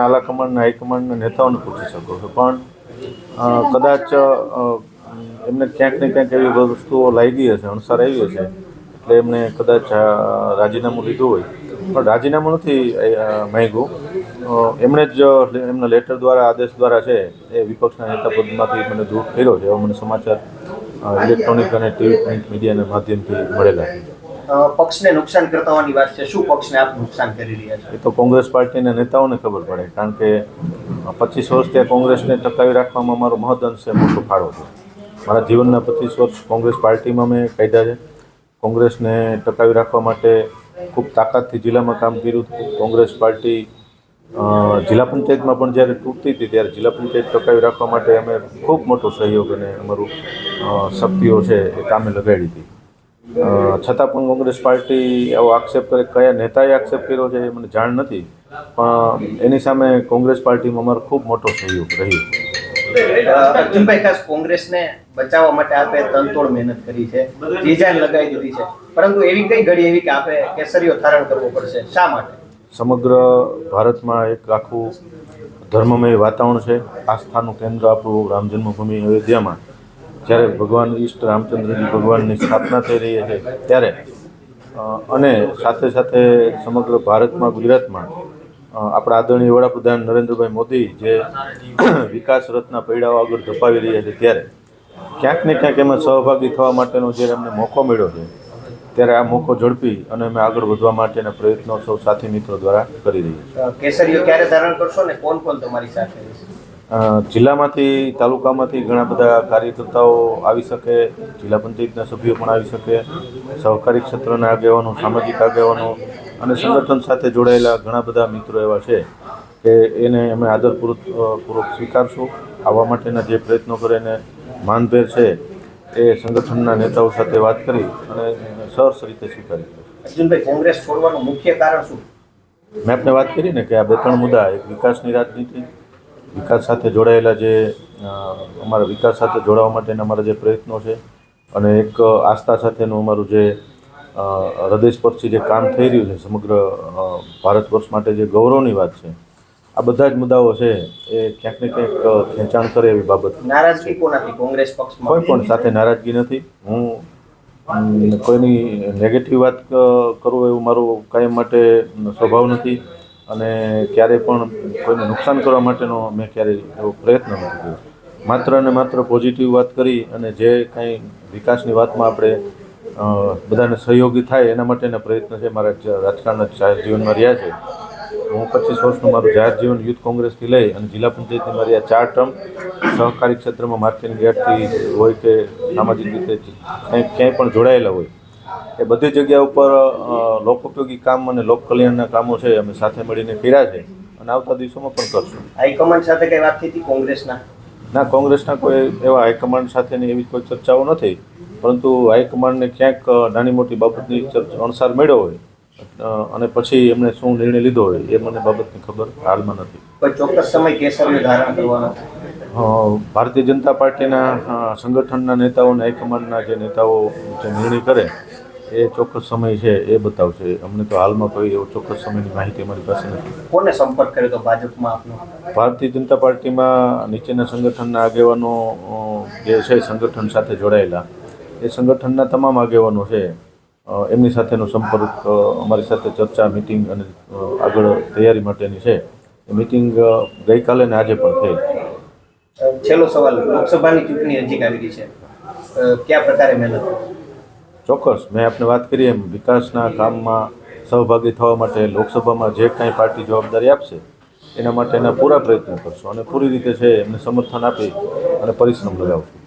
આલાકમાન્ડ હાઈકમાન્ડના નેતાઓને પૂછી શકો છો. પણ કદાચ એમને ક્યાંક ને ક્યાંક એવી વસ્તુઓ લાગી હશે, અણસાર આવી હશે. એટલે એમને કદાચ રાજીનામું લીધું હોય. પણ રાજીનામું નથી માંગ્યું. એમણે જ એમના લેટર દ્વારા, આદેશ દ્વારા છે, એ વિપક્ષના નેતા પદમાંથી મને દૂર કર્યો છે. એવો મને સમાચાર ઇલેક્ટ્રોનિક અને ટીવી પ્રિન્ટ મીડિયાના માધ્યમથી મળેલા છે. પક્ષને નુકસાન કરતા હોવાની વાત છે. શું પક્ષને આપ નુકસાન કરી રહ્યા છો? એ તો કોંગ્રેસ પાર્ટીના નેતાઓને ખબર પડે, કારણ કે પચીસ વર્ષ ત્યાં કોંગ્રેસને ટકાવી રાખવામાં મારો મહદઅંશે મોટો ફાળો છે. મારા જીવનના પચીસ વર્ષ કોંગ્રેસ પાર્ટીમાં મેં કાયદા છે. કોંગ્રેસને ટકાવી રાખવા માટે ખૂબ તાકાતથી જિલ્લામાં કામ કર્યું હતું. કોંગ્રેસ પાર્ટી જિલ્લા પંચાયતમાં પણ જ્યારે તૂટતી હતી, ત્યારે જિલ્લા પંચાયત ટકાવી રાખવા માટે અમે ખૂબ મોટો સહયોગ અને અમારું શક્તિઓ છે એ કામે લગાડી હતી. છતાં પણ કોંગ્રેસ પાર્ટી એવો આક્ષેપ કરે. કયા નેતાએ આક્ષેપ કર્યો છે એ મને જાણ નથી. પણ એની સામે કોંગ્રેસ પાર્ટીમાં અમારો ખૂબ મોટો સહયોગ રહ્યો. અર્જુનભાઈ ખાસ કોંગ્રેસને બચાવવા માટે આપે તનતોડ મહેનત કરી છે. જીજાન લગાવી દીધી છે. પરંતુ એવી કઈ ઘડી એવી કે આપે કેસરીઓ ધારણ કરવો પડશે? શા માટે? સમગ્ર ભારતમાં એક આખું ધર્મમય વાતાવરણ છે. આસ્થાનું કેન્દ્ર આપણું રામ જન્મભૂમિ અયોધ્યામાં. જ્યારે ભગવાન ઈષ્ટ રામચંદ્રજી ભગવાનની સ્થાપના થઈ રહી છે ત્યારે અને સાથે સાથે સમગ્ર ભારતમાં, ગુજરાતમાં આપણા આદરણીય વડાપ્રધાન નરેન્દ્રભાઈ મોદી જે વિકાસ રથના પૈડાઓ આગળ ધપાવી રહ્યા છે ત્યારે, ક્યાંક ને ક્યાંક એમાં સહભાગી થવા માટેનો જ્યારે અમને મોકો મળ્યો છે, ત્યારે આ મોકો ઝડપી અને અમે આગળ વધવા માટેના પ્રયત્નો સૌ સાથી મિત્રો દ્વારા કરી રહ્યા છીએ. કેસરીઓ ક્યારે ધારણ કરશો ને કોણ કોણ તમારી સાથે જિલ્લામાંથી તાલુકામાંથી ઘણા બધા કાર્યકર્તાઓ આવી શકે જિલ્લા પંચાયતના સભ્યો પણ આવી શકે સહકારી ક્ષેત્રના આગેવાનો સામાજિક આગેવાનો અને સંગઠન સાથે જોડાયેલા ઘણા બધા મિત્રો એવા છે કે એને અમે આદરપૂર્વક પૂર્વક સ્વીકારશું. આવવા માટેના જે પ્રયત્નો કરે એને માનભેર છે એ સંગઠનના નેતાઓ સાથે વાત કરી અને સરસ રીતે સ્વીકારી અર્જુનભાઈ કોંગ્રેસ છોડવાનું મુખ્ય કારણ શું? મેં આપને વાત કરી ને કે આ બે ત્રણ મુદ્દા એક વિકાસની રાજનીતિ વિકાસ સાથે જોડાયેલા જે અમારા વિકાસ સાથે જોડાવા માટેના અમારા જે પ્રયત્નો છે અને એક આસ્થા સાથેનું અમારું જે હૃદયસ્પર્શી જે કામ થઈ રહ્યું છે સમગ્ર ભારત વર્ષ માટે જે ગૌરવની વાત છે આ બધા જ મુદ્દાઓ છે એ ક્યાંક ને ક્યાંક ખેંચાણ કરે એવી બાબત. નારાજગી કોનાથી કોંગ્રેસ કોઈ પણ સાથે નારાજગી નથી. હું કોઈની નેગેટિવ વાત કરું એવું મારું કાયમ માટે સ્વભાવ નથી. અને ક્યારેય પણ કોઈને નુકસાન કરવા માટેનો મેં ક્યારેય એવો પ્રયત્ન નથી કર્યો. માત્ર અને માત્ર પોઝિટિવ વાત કરી અને જે કાંઈ વિકાસની વાતમાં આપણે બધાને સહયોગી થાય એના માટેના પ્રયત્ન છે. મારા રાજકારણના જાહેર જીવનમાં રહ્યા છે. હું પચીસ વર્ષનું મારું જાહેર જીવન યુથ કોંગ્રેસથી લઈ અને જિલ્લા પંચાયતની મારી આ ચાર ટર્મ સહકારી ક્ષેત્રમાં માર્કેટિંગ યાર્ડથી હોય કે સામાજિક રીતે ક્યાંય ક્યાંય પણ જોડાયેલા હોય એ બધી જગ્યા ઉપર લોકોપયોગી કામ અને લોક કલ્યાણના કામો છે અમે સાથે મળીને કર્યા છે અને આવતા દિવસોમાં પણ કરશું. હાઈકમાન્ડ સાથે કઈ વાત થઈ હતી કોંગ્રેસના? ના કોંગ્રેસના કોઈ એવા હાઈકમાન્ડ સાથેની એવી કોઈ ચર્ચાઓ નથી પરંતુ હાઈકમાન્ડને ક્યાંક નાની મોટી બાબતની ચર્ચા અણસાર મળ્યો હોય અને પછી એમણે શું નિર્ણય લીધો હોય એ મને બાબતની ખબર હાલમાં નથી. ચોક્કસ સમય કેસરને ધારણ કરવાનો ભારતીય જનતા પાર્ટીના સંગઠનના નેતાઓ અને હાઈકમાન્ડના જે નેતાઓ જે નિર્ણય કરે એ ચોક્કસ સમય છે એ બતાવશે. અમને તો હાલમાં કોઈ એવો ચોક્કસ સમયની માહિતી અમારી પાસે નથી. કોને સંપર્ક કર્યો હતો ભાજપમાં આપનો? ભારતીય જનતા પાર્ટીમાં નીચેના સંગઠનના આગેવાનો જે છે સંગઠન સાથે જોડાયેલા. એ સંગઠનના તમામ આગેવાનો છે. એમની સાથેનો સંપર્ક અમારી સાથે ચર્ચા મિટિંગ અને આગળ તૈયારી માટેની છે. એ મિટિંગ ગઈકાલે ને આજે પણ થઈ. છેલ્લો સવાલ લોકસભાની ચૂંટણી નજીક આવી રહી છે કયા પ્રકારે મહેનત? ચોક્કસ, મેં આપને વાત કરી એમ, વિકાસના કામમાં સહભાગી થવા માટે લોકસભામાં જે કાંઈ પાર્ટી જવાબદારી આપશે, એના માટેના પૂરા પ્રયત્નો કરશું અને પૂરી રીતે છે એમને સમર્થન આપી અને પરિશ્રમ લગાવશું.